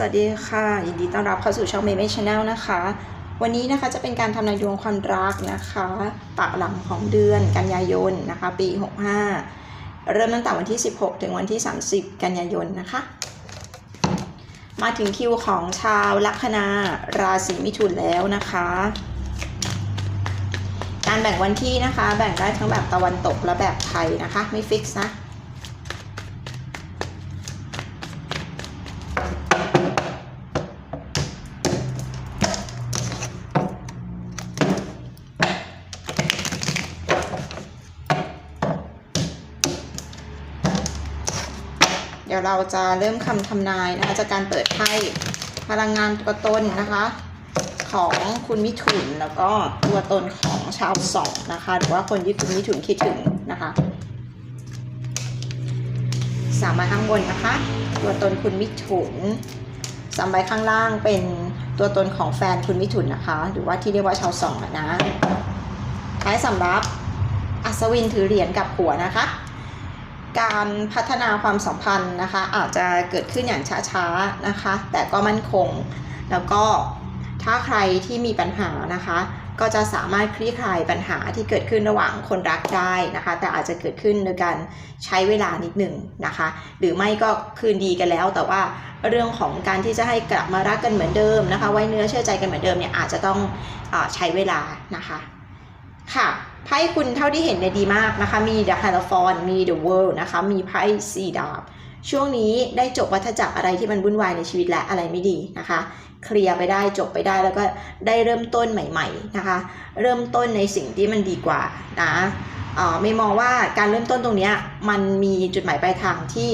สวัสดีค่ะยินดีต้อนรับเข้าสู่ช่องเมย์เมชแนลนะคะ วันนี้นะคะจะเป็นการทำนายดวงความรักนะคะปากหลังของเดือนกันยายนนะคะ ปี 65 เริ่มตั้งแต่วันที่ 16 ถึงวันที่ 30 กันยายนนะคะ มาถึงคิวของชาวลัคนาราศีมิถุนแล้วนะคะ การแบ่งวันที่นะคะ แบ่งได้ทั้งแบบตะวันตกและแบบไทยนะคะ ไม่ฟิกซ์นะ ดี๋ยวเราจะเริ่มคำทำนายนะคะจากการเปิดไพ่พลังงานตัวตนนะคะ ของคุณมิถุนแล้วก็ตัวตนของชาวสองนะคะหรือว่าคนที่คุณมิถุนคิดถึงนะคะสามใบข้างบนนะคะ ตัวตนคุณมิถุนสามใบข้างล่างเป็นตัวตนของแฟนคุณมิถุนนะคะ หรือว่าที่เรียกว่าชาวสองอะนะท้ายสำรับอัศวินถือเหรียญกับหัวนะคะ การพัฒนาความสัมพันธ์นะคะ อาจจะเกิดขึ้นอย่างช้าๆนะคะ แต่ก็มั่นคง แล้วก็ถ้าใครที่มีปัญหานะคะ ก็จะสามารถคลี่คลายปัญหาที่เกิดขึ้นระหว่างคนรักได้นะคะ แต่อาจจะเกิดขึ้นโดยการใช้เวลานิดหนึ่งนะคะ หรือไม่ก็คืนดีกันแล้ว แต่ว่าเรื่องของการที่จะให้กลับมารักกันเหมือนเดิมนะคะ ไว้เนื้อเชื่อใจกันเหมือนเดิมเนี่ยอาจจะต้องอใช้เวลานะคะ ค่ะไพ่คุณเท่าที่เห็นเนี่ยดีมากนะคะ มี The h i e r o p h o n t มี The World นะคะ มีไพ่สี่ดาบ ช่วงนี้ได้จบวัฏจักรอะไรที่มันวุ่นวายในชีวิตและอะไรไม่ดีนะคะ เคลียร์ไปได้จบไปได้แล้วก็ได้เริ่มต้นใหม่ ๆนะคะ เริ่มต้นในสิ่งที่มันดีกว่านะอ่อไม่มองว่าการเริ่มต้นตรงนี้มันมีจุดหมายปลายทางที่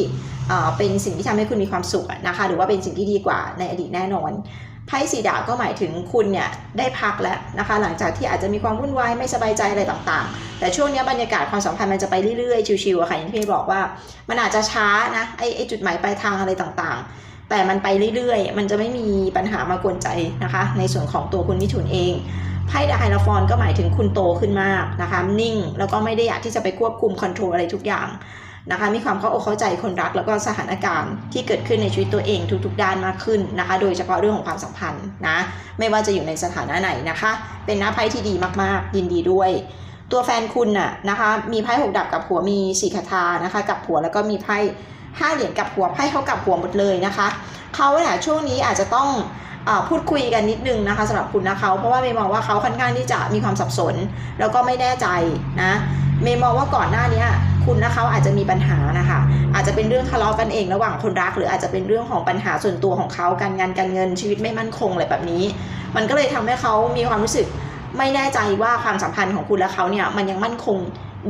เอ่อเป็นสิ่งที่ทำให้คุณมีความสุขนะคะ หรือว่าเป็นสิ่งที่ดีกว่าในอดีตแน่นอน ไพ่สีดาบก็หมายถึงคุณเนี่ยได้พักแล้วนะคะ หลังจากที่อาจจะมีความวุ่นวายไม่สบายใจอะไรต่างๆ แต่ช่วงนี้บรรยากาศความสัมพันธ์มันจะไปเรื่อยๆ ชิวๆอะค่ะอย่างที่พี่บอกว่า มันอาจจะช้านะไอไอจุดหมายปลายทางอะไรต่างๆ แต่มันไปเรื่อยๆ มันจะไม่มีปัญหามากวนใจนะคะ ในส่วนของตัวคุณมิถุนเองไพ่ดาไฮลฟอนก็หมายถึงคุณโตขึ้นมากนะคะนิ่ง แล้วก็ไม่ได้อยากที่จะไปควบคุมคอนโทรลอะไรทุกอย่าง นะคะ มีความเข้าอกเข้าใจคนรักแล้วก็สถานการณ์ที่เกิดขึ้นในชีวิตตัวเองทุกๆ ด้านมากขึ้นนะคะ โดยเฉพาะเรื่องของความสัมพันธ์นะ ไม่ว่าจะอยู่ในสถานะไหนนะคะ เป็นหน้าไพ่ที่ดีมากๆ ยินดีด้วย ตัวแฟนคุณน่ะนะคะ มีไพ่หกดับกับหัวมีสีคาถานะคะ กับหัวแล้วก็มีไพ่ห้าเหรียญกับหัวไพ่เขากับหัวหมดเลยนะคะเขาเนี่ยช่วงนี้อาจจะต้องพูดคุยกันนิดนึงนะคะสำหรับคุณนะเขาเพราะว่าเมย์มองว่าเขาค่อนข้างที่จะมีความสับสน แล้วก็ไม่แน่ใจนะเมย์มองว่าก่อนหน้านี้ คุณและเขาอาจจะมีปัญหานะคะอาจจะเป็นเรื่องทะเลาะกันเองระหว่างคนรัก หรืออาจจะเป็นเรื่องของปัญหาส่วนตัวของเขาการงานการเงินชีวิตไม่มั่นคงอะไรแบบนี้ มันก็เลยทำให้เขามีความรู้สึกไม่แน่ใจว่าความสัมพันธ์ของคุณและเขาเนี่ยมันยังมั่นคง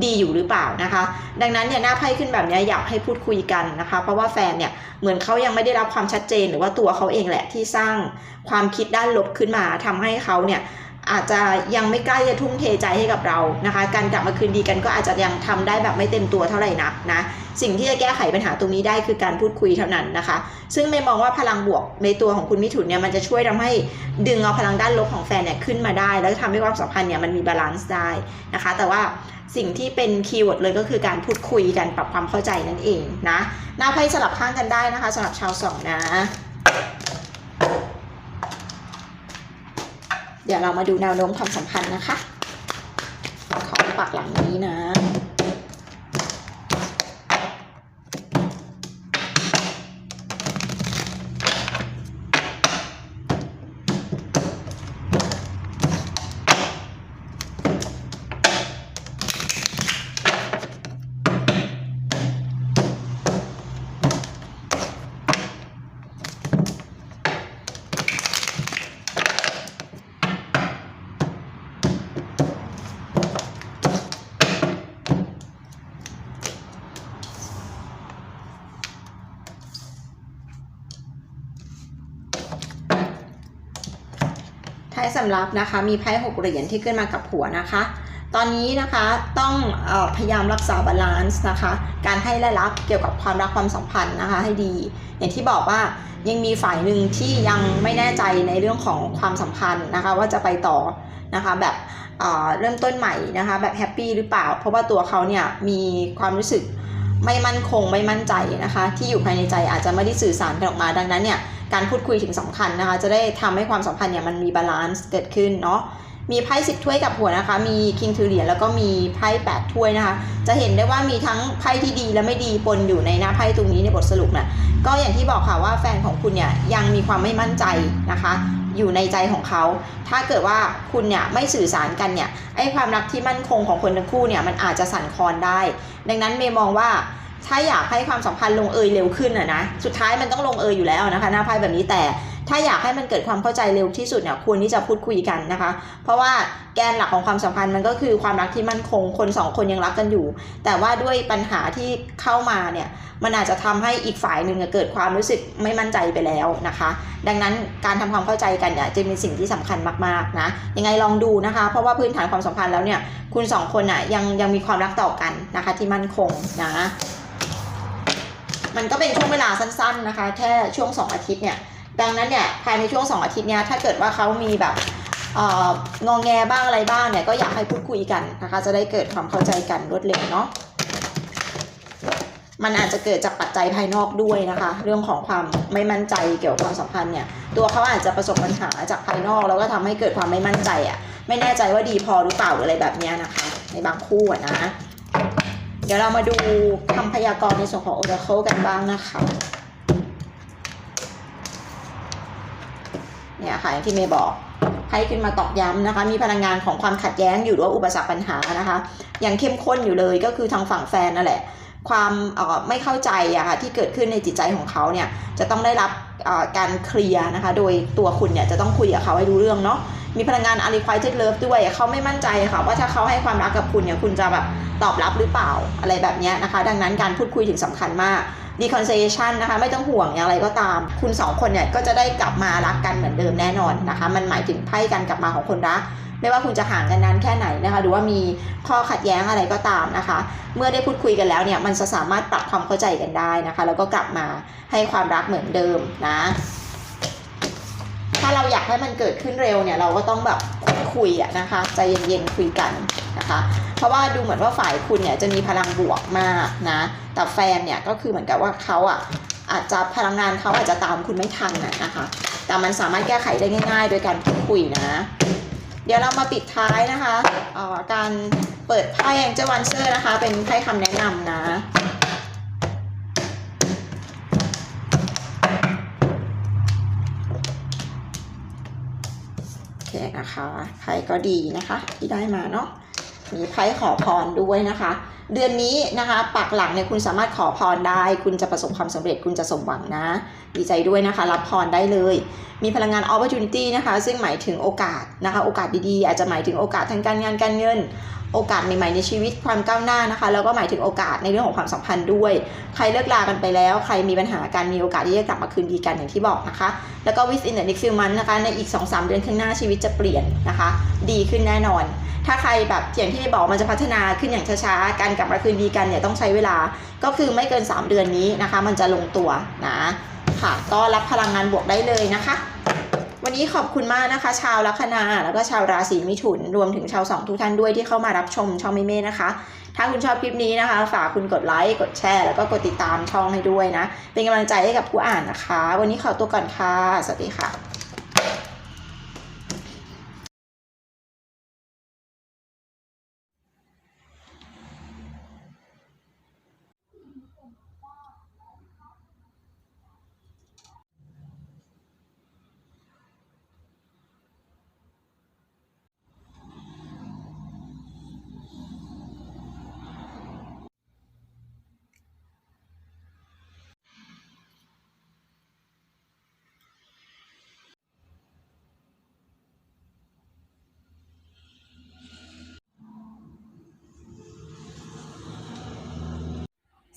ดีอยู่หรือเปล่านะคะ ดังนั้นเนี่ยหน้าไพ่ขึ้นแบบนี้อยากให้พูดคุยกันนะคะ เพราะว่าแฟนเนี่ยเหมือนเขายังไม่ได้รับความชัดเจน หรือว่าตัวเขาเองแหละที่สร้างความคิดด้านลบขึ้นมาทำให้เขาเนี่ย อาจจะยังไม่กล้าจะทุ่มเทใจให้กับเรานะคะ การกลับมาคืนดีกันก็อาจจะยังทำได้แบบไม่เต็มตัวเท่าไหร่นักนะ สิ่งที่จะแก้ไขปัญหาตรงนี้ได้คือการพูดคุยเท่านั้นนะคะ ซึ่งไม่มองว่าพลังบวกในตัวของคุณมิถุนเนี่ยมันจะช่วยทำให้ดึงเอาพลังด้านลบของแฟนเนี่ยขึ้นมาได้ แล้วทำให้ความสัมพันธ์เนี่ยมันมีบาลานซ์ได้นะคะ แต่ว่าสิ่งที่เป็นคีย์เวิร์ดเลยก็คือการพูดคุยกันปรับความเข้าใจนั่นเองนะ หน้าไพ่สลับข้างกันได้นะคะสำหรับชาวสองนะ เดี๋ยวเรามาดูแนวโน้มความสัมพันธ์นะคะ ของปากหลังนี้นะำรับนะคะ มีไพ่หกเหรียญที่ขึ้นมากับหัวนะคะ ตอนนี้นะคะต้องอพยายามรักษาบาลานซ์นะคะ การให้และรับเกี่ยวกับความรักความสัมพันธ์นะคะ ให้ดี อย่างที่บอกว่ายังมีฝ่ายหนึ่งที่ยังไม่แน่ใจในเรื่องของความสัมพันธ์นะคะ ว่าจะไปต่อนะคะแบบเริ่มต้นใหม่นะคะแบบแฮปปี้หรือเปล่า เพราะว่าตัวเขาเนี่ยมีความรู้สึกไม่มั่นคงไม่มั่นใจนะคะ ที่อยู่ภายในใจอาจจะไม่ได้สื่อสารออกมาดังนั้นเนี่ย การพูดคุยถึงสำคัญนะคะ จะได้ทำให้ความสัมพันธ์เนี่ยมันมีบาลานซ์เกิดขึ้นเนาะมีไพ่สิบถ้วยกับหัวนะคะ มีคิงถือเหรียญแล้วก็มีไพ่แปดถ้วยนะคะ จะเห็นได้ว่ามีทั้งไพ่ที่ดีและไม่ดีปนอยู่ในหน้าไพ่ตรงนี้ในบทสรุปนะก็อย่างที่บอกค่ะว่าแฟนของคุณเนี่ยยังมีความไม่มั่นใจนะคะ อยู่ในใจของเขา ถ้าเกิดว่าคุณเนี่ยไม่สื่อสารกันเนี่ยไอ้ความรักที่มั่นคงของคนทั้งคู่เนี่ยมันอาจจะสั่นคลอนได้ ดังนั้นเมย์มองว่า ถ้าอยากให้ความสัมพันธ์ลงเอยเร็วขึ้นอะนะ สุดท้ายมันต้องลงเอยอยู่แล้วนะคะ หน้าไพ่แบบนี้แต่ถ้าอยากให้มันเกิดความเข้าใจเร็วที่สุดเนี่ยควรที่จะพูดคุยกันนะคะ เพราะว่าแกนหลักของความสัมพันธ์มันก็คือความรักที่มั่นคงคนสองคนยังรักกันอยู่ แต่ว่าด้วยปัญหาที่เข้ามาเนี่ยมันอาจจะทำให้อีกฝ่ายหนึ่งเกิดความรู้สึกไม่มั่นใจไปแล้วนะคะ ดังนั้นการทำความเข้าใจกันเนี่ยจึงเป็นสิ่งที่สำคัญมากๆนะยังไงลองดูนะคะ เพราะว่าพื้นฐานความสัมพันธ์แล้วเนี่ยคุณสองคนอะยังยังมีความรักต่อกันนะคะที่มั่นคงนะ มันก็เป็นช่วงเวลาสั้น ๆนะคะ แค่ช่วง 2 อาทิตย์เนี่ย ดังนั้นเนี่ยภายในช่วง 2 อาทิตย์เนี้ยถ้าเกิดว่าเขามีแบบเอององแงบ้างอะไรบ้างเนี่ยก็อยากให้พูดคุยกันนะคะจะได้เกิดความเข้าใจกันรวดเร็วเนาะมันอาจจะเกิดจากปัจจัยภายนอกด้วยนะคะ เรื่องของความไม่มั่นใจเกี่ยวกับความสัมพันธ์เนี่ยตัวเขาอาจจะประสบปัญหาจากภายนอกแล้วก็ทำให้เกิดความไม่มั่นใจอะ่ะไม่แน่ใจว่าดีพอหรือเปล่าหรืออะไรแบบเนี้ยนะคะ ในบางคู่นะ เดี๋ยวเรามาดูคำพยากรณ์ในส่วนของ Oracle กันบ้างนะคะเนี่ยค่ะที่เมย์บอกให้ขึ้นมาตอกย้ำนะคะ มีพลังงานของความขัดแย้งอยู่หรือว่าอุปสรรคปัญหานะคะยังเข้มข้นอยู่เลยก็คือทางฝั่งแฟนนั่นแหละ ความออไม่เข้าใจอะค่ะที่เกิดขึ้นในจิตใจของเขาเนี่ยจะต้องได้รับการเคลียร์นะคะ โดยตัวคุณเนี่ยจะต้องคุยกับเขาให้รู้เรื่องเนาะ มีพลังงาน unrequited love ด้วยเขาไม่มั่นใจค่ะว่าถ้าเขาให้ความรักกับคุณเนี่ยคุณจะแบบตอบรับหรือเปล่าอะไรแบบนี้นะคะ ดังนั้นการพูดคุยถึงสำคัญมาก reconciliation นะคะไม่ต้องห่วงอย่างไรก็ตาม คุณสองคนเนี่ยก็จะได้กลับมารักกันเหมือนเดิมแน่นอนนะคะ มันหมายถึงไพ่การกลับมาของคนรักไม่ว่าคุณจะห่างกันนานแค่ไหนนะคะ หรือว่ามีข้อขัดแย้งอะไรก็ตามนะคะ เมื่อได้พูดคุยกันแล้วเนี่ย มันจะสามารถปรับความเข้าใจกันได้นะคะ แล้วก็กลับมาให้ความรักเหมือนเดิมนะ ถ้าเราอยากให้มันเกิดขึ้นเร็วเนี่ยเราก็ต้องแบบคุยอะนะคะใจเย็นๆคุยกันนะคะ เพราะว่าดูเหมือนว่าฝ่ายคุณเนี่ยจะมีพลังบวกมากนะแต่แฟนเนี่ยก็คือเหมือนกับว่าเขาอะอาจจะพลังงานเขาอาจจะตามคุณไม่ทันนะนะคะ แต่มันสามารถแก้ไขได้ง่าย ๆ โดยการพูดคุยนะ เดี๋ยวเรามาปิดท้ายนะคะออการเปิดไพ่แองเจ l วันเซอร์นะคะ เป็นไพ่คำแนะนำนะ นะคะไพ่ก็ดีนะคะ ที่ได้มาเนาะมีไพ่ขอพรด้วยนะคะ เดือนนี้นะคะปักหลังเนี่ยคุณสามารถขอพรได้ คุณจะประสบความสำเร็จคุณจะสมหวังนะ ดีใจด้วยนะคะ รับพรได้เลย มีพลังงาน opportunity นะคะ ซึ่งหมายถึงโอกาสนะคะ โอกาสดีๆ อาจจะหมายถึงโอกาสทางการงานการเงิน โอกาสใหม่ๆในชีวิตความก้าวหน้านะคะ แล้วก็หมายถึงโอกาสในเรื่องของความสัมพันธ์ด้วย ใครเลิกลากันไปแล้ว ใครมีปัญหาการมีโอกาสที่จะกลับมาคืนดีกันอย่างที่บอกนะคะ แล้วก็ within the next few months นะคะในอีก 2-3 เดือนข้างหน้าชีวิตจะเปลี่ยนนะคะ ดีขึ้นแน่นอน ถ้าใครแบบอย่างที่บอกมันจะพัฒนาขึ้นอย่างช้าๆ การกลับมาคืนดีกันเนี่ยต้องใช้เวลา ก็คือไม่เกิน 3 เดือนนี้นะคะ มันจะลงตัวนะค่ะ ก็รับพลังงานบวกได้เลยนะคะ วันนี้ขอบคุณมากนะคะ ชาวลัคนาแล้วก็ชาวราศีมิถุน รวมถึงชาวสองทุกท่านด้วยที่เข้ามารับชมช่องเมเม่นะคะ ถ้าคุณชอบคลิปนี้นะคะ ฝากคุณกดไลค์ กดแชร์ แล้วก็กดติดตามช่องให้ด้วยนะ เป็นกำลังใจให้กับผู้อ่านนะคะ วันนี้ขอตัวก่อนค่ะ สวัสดีค่ะ